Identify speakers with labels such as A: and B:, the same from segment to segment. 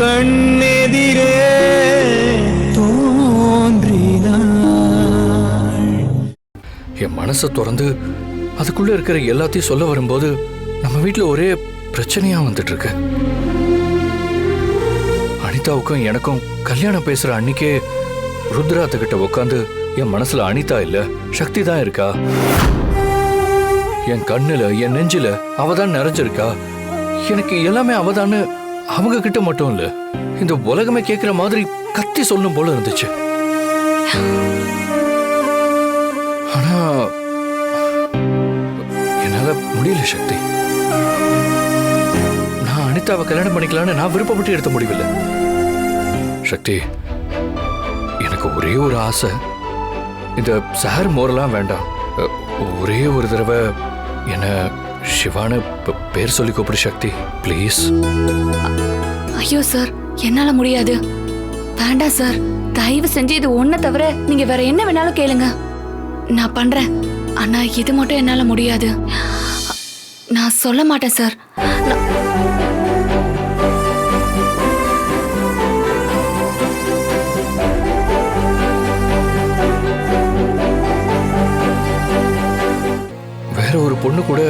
A: கண்ணெதிரே
B: என் மனசை திறந்து அதுக்குள்ள இருக்கிற எல்லாத்தையும் சொல்ல வரும்போது நம்ம வீட்டில் ஒரே பிரச்சனையா வந்துட்டு இருக்கு அனிதாவுக்கும் எனக்கும் கல்யாணம் பேசுற அன்னைக்கே ருத்ராத்து கிட்ட உட்காந்து என் மனசுல அனிதா இல்ல சக்தி தான் இருக்கா? என் கண்ணுல என் நெஞ்சில அவ தான் நிறைஞ்சிருக்கா? எனக்கு எல்லாமே அவதான்னு அவங்க கிட்ட மட்டும் இல்ல இந்த உலகமே கேட்கிற மாதிரி கத்தி சொல்லும் போல இருந்துச்சு. ஆனா என்னால முடியல சக்தி. நான் அனிதாவை கல்யாணம் பண்ணிக்கலாம்னு நான் விருப்பப்பட்டு எடுத்த முடிவில்லை. சக்தி எனக்கு ஒரே ஒரு ஆசை. இந்த சார் மோரெல்லாம் வேண்டாம். ஒரே ஒரு தடவை என்ன சிவான பேர் சொல்லி கூப்பிடு சக்தி. ப்ளீஸ்
C: ஐயோ சார் என்னால முடியாது. வேண்டாம் சார் தயவு செஞ்சு இது ஒன்ன தவிர நீங்க வேற என்ன வேணாலும் கேளுங்க. நான் பண்றேன். ஆனா இது மட்டும் என்னால முடியாது. நான் சொல்ல மாட்டேன் சார்
B: வேற ஒரு பொண்ணு கூட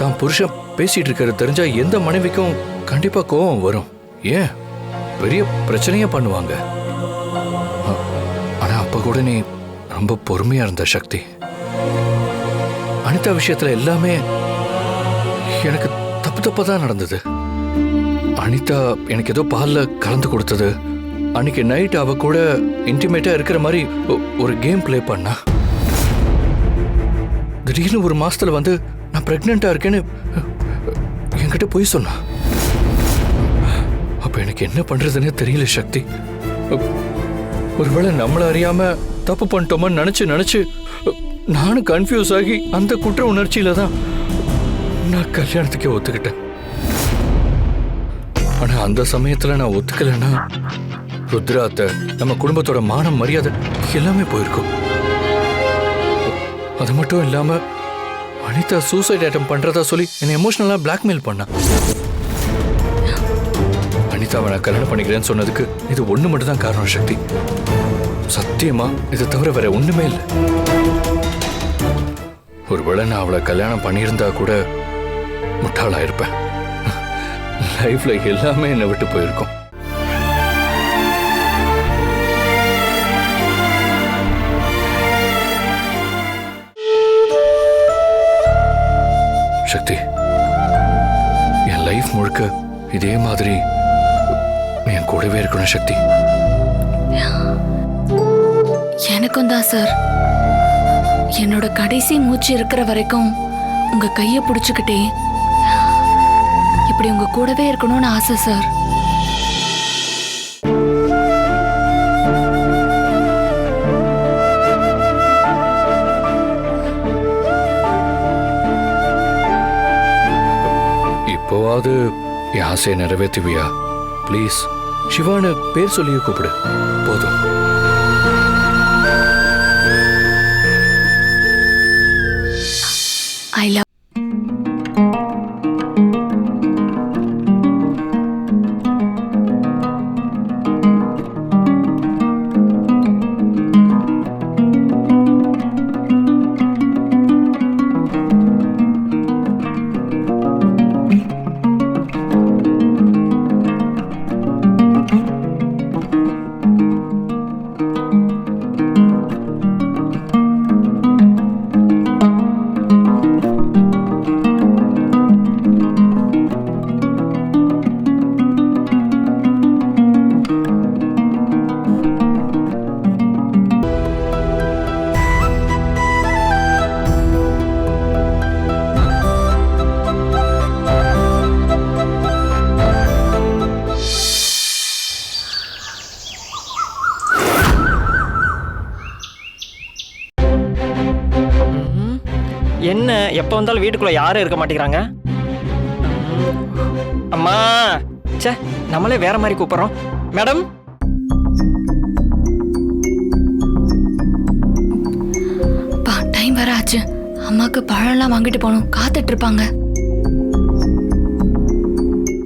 B: தான் புருஷன் பேசிட்டு இருக்கிறது தெரிஞ்சா எந்த மனைவிக்கும் கண்டிப்பா கோபம் வரும். ஏன்? பெரிய பிரச்சனையா பண்ணுவாங்க. ஆனா அப்ப கூட நீ ரொம்ப பொறுமையா இருந்த சக்தி. அனிதா விஷயத்துல எல்லாமே எனக்கு தப்பு தப்பா தான் நடந்தது. அனிதா எனக்கு ஏதோ பாலில் கலந்து கொடுத்தது. அன்னைக்கு நைட் அவ கூட இன்டிமேட்டா இருக்கிற மாதிரி ஒரு கேம் ப்ளே பண்ணா. திடீர்னு ஒரு மாசத்துல வந்து நான் ப்ரெக்னெண்ட்டாக இருக்கேன்னு என்கிட்ட போய் சொன்னா. அப்போ எனக்கு என்ன பண்ணுறதுனே தெரியல சக்தி. ஒருவேளை நம்மளை அறியாமல் தப்பு பண்ணிட்டோமான்னு நினச்சி நினச்சி நானும் கன்ஃபியூஸ் ஆகி அந்த குற்ற உணர்ச்சியில் தான் நான் கல்யாணத்துக்கே ஒத்துக்கிட்டேன். ஆனால் அந்த சமயத்தில் நான் ஒத்துக்கலைன்னா ருத்ராத்த நம்ம குடும்பத்தோட மானம் மரியாதை எல்லாமே போயிருக்கும். அது மட்டும் இல்லாமல் அனிதா சூசைட் அட்டம் பண்ணுறதா சொல்லி என்னை எமோஷனலா பிளாக்மெயில் பண்ணா. அனிதாவை நான் கல்யாணம் பண்ணிக்கிறேன்னு சொன்னதுக்கு இது ஒன்று மட்டும் தான் காரணம் சக்தி. சத்தியமா இதை தவிர வேற ஒன்றுமே இல்லை. ஒருவேளை நான் அவளை கல்யாணம் பண்ணியிருந்தா கூட முட்டாளாக இருப்பேன் லைஃப்ல எல்லாமே என்னை விட்டு போயிருக்கோம். சக்தி. என் லைஃப் முழுக்க இதே மாதிரி என் கூடவே இருக்கணும் சக்தி.
C: எனக்கும் தான் சார் என்னோட கடைசி மூச்சு இருக்கிற வரைக்கும் உங்க கையை பிடிச்சுக்கிட்டே இப்படி உங்க கூடவே இருக்கணும்னு ஆசை சார்
B: என் ஆசையை நிறைவேற்றுவியா? ப்ளீஸ் சிவான பேர் சொல்லியே கூப்பிடு. போதும்.
D: எப்போ வந்தாலும் வீட்டுக்குள்ள யாரும் இருக்க மாட்டேங்கிறாங்க. அம்மா ச்சே நம்மளே வேற மாதிரி கூப்பிடுறோம். மேடம்?
C: பா டைம் வர ஆச்சு. அம்மாக்கு பழம்லாம் வாங்கிட்டு போகணும். காத்துட்டு இருப்பாங்க.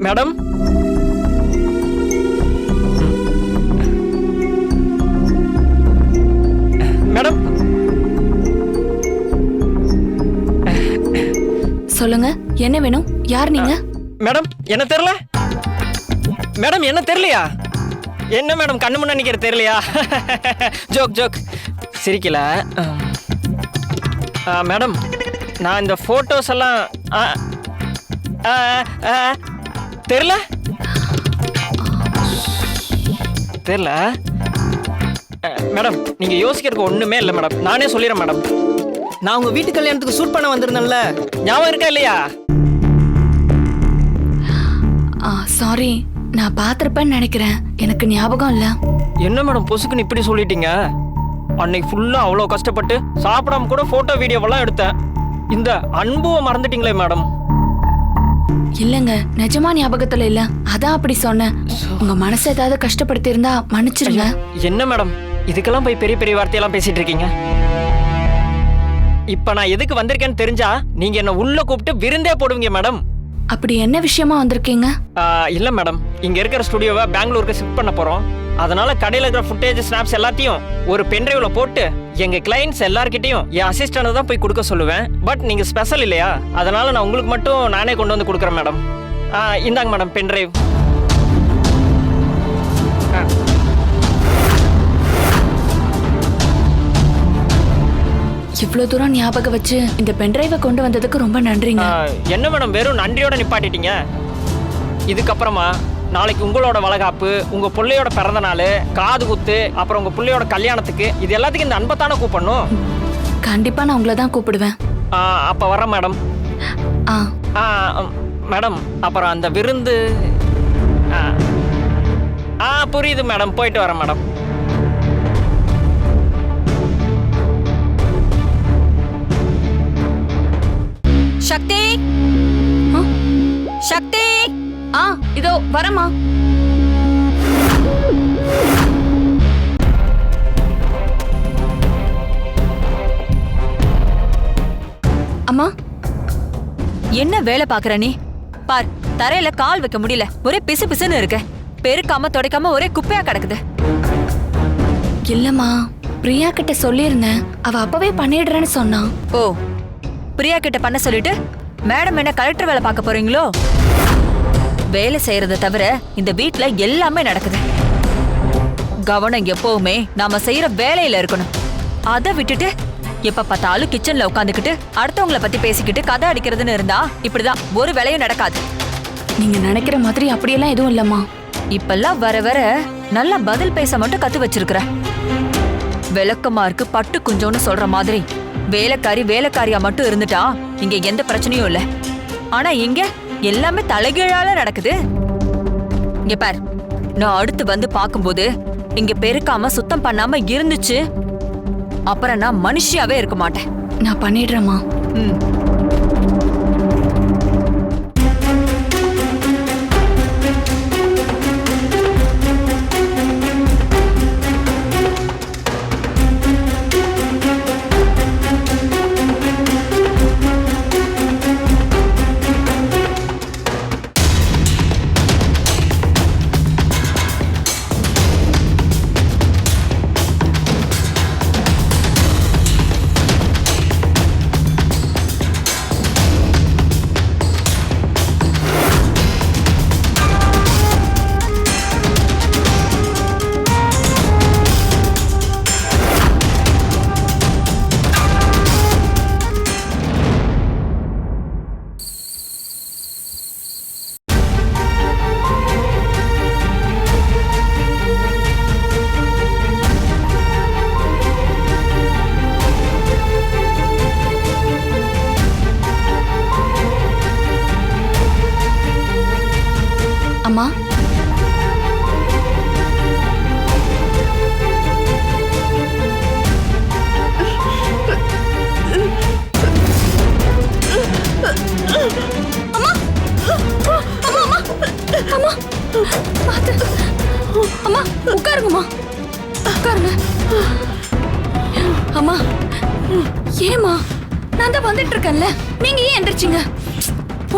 D: மேடம்?
C: என்ன வேணும்? யார் நீங்க?
D: மேடம் என்ன தெரியல? மேடம் என்ன தெரியலையா? என்ன மேடம் கண்ணு முன்னாடி நிக்கிற தெரியலையா? Joke joke. சிரிக்கல. மேடம் நான் இந்த ஃபோட்டோஸ் எல்லாம் ஆ, ஆ, ஆ, தெரியல? தெரியல? மேடம் நீங்க யோசிக்கிறதுக்கு ஒண்ணுமே இல்லை மேடம். நானே சொல்லிடுறேன் மேடம். நான் உங்க வீட்டு கல்யாணத்துக்கு ஷூட் பண்ண வந்திருந்தேன்ல. ஞாபகம் இருக்கா இல்லையா?
C: சாரி நான் பார்த்திருப்பேன்னு நினைக்கிறேன். எனக்கு ஞாபகம் இல்ல.
D: என்ன மேடம் பொசுக்குன்னு இப்படி சொல்லிட்டீங்க? அன்னைக்கு ஃபுல்லா அவ்வளோ கஷ்டப்பட்டு சாப்பிடாம கூட போட்டோ வீடியோவெல்லாம் எடுத்தேன். இந்த அன்புவை மறந்துட்டீங்களே மேடம்
C: இல்லங்க நிஜமா ஞாபகத்துல இல்ல. அதான் அப்படி சொன்னேன். உங்க மனசை ஏதாவது கஷ்டப்படுத்தி இருந்தா மன்னிச்சிருங்க.
D: என்ன மேடம் இதுக்கெல்லாம் போய் பெரிய பெரிய வார்த்தையெல்லாம் பேசிட்டு இருக்கீங்க? இப்ப நான் எதுக்கு வந்திருக்கேன்னு தெரிஞ்சா நீங்க என்ன உள்ள கூப்பிட்டு விருந்தே போடுவீங்க மேடம்
C: அப்படி என்ன விஷயமா வந்திருக்கீங்க?
D: இல்ல மேடம் இங்க இருக்கிற ஸ்டுடியோவை பெங்களூருக்கு ஷிஃப்ட் பண்ண போறோம். அதனால கடையில இருக்கிற ஃபுட்டேஜ் ஸ்னாப்ஸ் எல்லாத்தையும் ஒரு பென்ட்ரைவ்ல போட்டு எங்க கிளைண்ட்ஸ் எல்லார்கிட்டயும் என் அசிஸ்டன்ட் தான் போய் கொடுக்க சொல்லுவேன். பட் நீங்க ஸ்பெஷல் இல்லையா? அதனால நான் உங்களுக்கு மட்டும் நானே கொண்டு வந்து கொடுக்குறேன் மேடம் இந்தாங்க மேடம் பென்ட்ரைவ்
C: இவ்ளோ தூரம் ஞாபகம் வச்சு இந்த பென்டிரைவை கொண்டு வந்ததுக்கு ரொம்ப நன்றிங்க.
D: என்ன மேடம் வெறும் நன்றியோட நிப்பாட்டிட்டீங்க? இதுக்கப்புறமா நாளைக்கு உங்களோட வளகாப்பு உங்க பிள்ளையோட பிறந்த நாள் காது குத்து அப்புறம் உங்க பிள்ளையோட கல்யாணத்துக்கு இது எல்லாத்துக்கும் இந்த அன்பை தானே கூப்பிடணும்?
C: கண்டிப்பா நான் உங்களை தான் கூப்பிடுவேன்.
D: ஆ, அப்ப வரேன் மேடம்.
C: ஆ.
D: மேடம் அப்புறம் அந்த விருந்து ஆ. ஆ புரியுது மேடம் போயிட்டு வரேன் மேடம்.
A: சக்தி!
C: ஆ இதோ வரமா அம்மா
A: என்ன வேலை பாக்குற நீ? பார் தரையில கால் வைக்க முடியல. ஒரே பிசு பிசுன்னு இருக்க. பெருக்காம துடைக்காம ஒரே குப்பையா கிடக்குது.
C: இல்லம்மா பிரியா கிட்ட சொல்லியிருந்தேன். அவ அப்பவே பண்ணிடுறேன்னு சொன்னா
A: ஓ பிரியா கிட்ட பண்ண சொல்லிட்டு மேடம் என்ன கலெக்டர் வேலை பார்க்க போறீங்களோ? வேலை செய்யறத தவிர இந்த வீட்ல எல்லாமே நடக்குது. கவனம் எப்பவுமே நாம செய்யற வேலையில இருக்கணும். அதை விட்டுட்டு எப்ப பார்த்தாலும் கிச்சன்ல உட்காந்துக்கிட்டு அடுத்தவங்கள பத்தி பேசிக்கிட்டு கதை அடிக்கிறதுன்னு இருந்தா இப்படிதான். ஒரு வேலையும் நடக்காது.
C: நீங்க நினைக்கிற மாதிரி அப்படியெல்லாம் எதுவும் இல்லம்மா.
A: இப்பெல்லாம் வர வர நல்லா பதில் பேச மட்டும் கத்து வச்சிருக்கிற. விளக்கமாருக்கு பட்டு குஞ்சோன்னு சொல்ற மாதிரி. வேலைக்காரி வேலைக்காரியா மட்டும் இருந்துட்டா இங்க எந்த பிரச்சனையும் இல்ல. ஆனா இங்க எல்லாமே தலைகீழால நடக்குது. இங்க பார் நான் அடுத்து வந்து பாக்கும்போது இங்க பெருக்காம சுத்தம் பண்ணாம இருந்துச்சு. அப்புறம் நான் மனுஷியாவே இருக்க மாட்டேன்.
C: நான் பண்ணிடுறேம்மா.
A: ம்.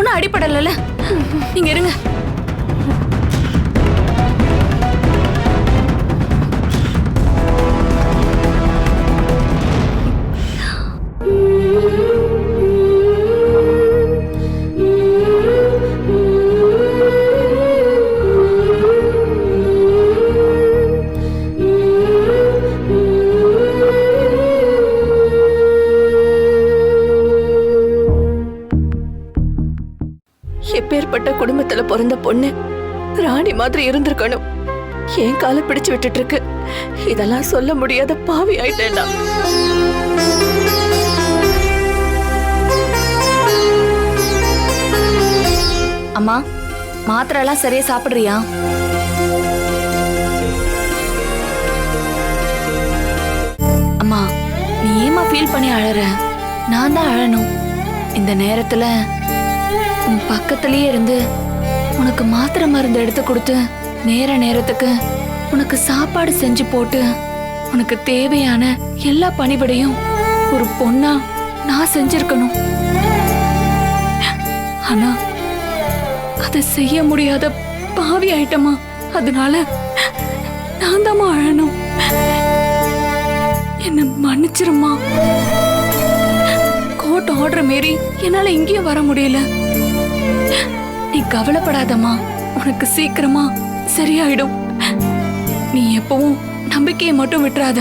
C: ஒன்றும் அடிப்படல நீங்க இருங்க.
E: அப்பேற்பட்ட குடும்பத்துல பிறந்த பொண்ணு ராணி மாதிரி இருந்திருக்கணும். ஏன் காலை பிடிச்சு விட்டுட்டு இருக்கு இதெல்லாம் சொல்ல முடியாத பாவி ஆயிட்டேன்டா.
C: அம்மா மாத்திரை எல்லாம் சரியா சாப்பிடுறியா? அம்மா நீ ஏமா ஃபீல் பண்ணி அழற? நான் தான் அழணும். இந்த நேரத்துல உன் பக்கத்திலேயே இருந்து உனக்கு மாத்திரை மருந்து எடுத்து கொடுத்து நேர நேரத்துக்கு உனக்கு சாப்பாடு செஞ்சு போட்டு உனக்கு தேவையான எல்லா பணிபடையும் ஒரு பொண்ணா நான் செஞ்சிருக்கணும். ஆனா அதை செய்ய முடியாத பாவி ஆயிட்டமா அதனால நான் தாம்மா அழணும். என்ன மன்னிச்சிருமா கோர்ட் ஆர்டர் மீறி என்னால இங்கேயும் வர முடியல. நீ கவலைப்படாதம்மா. உனக்கு சீக்கிரமா சரியாயிடும். நீ எப்பவும் நம்பிக்கையை மட்டும் விட்டுறாத.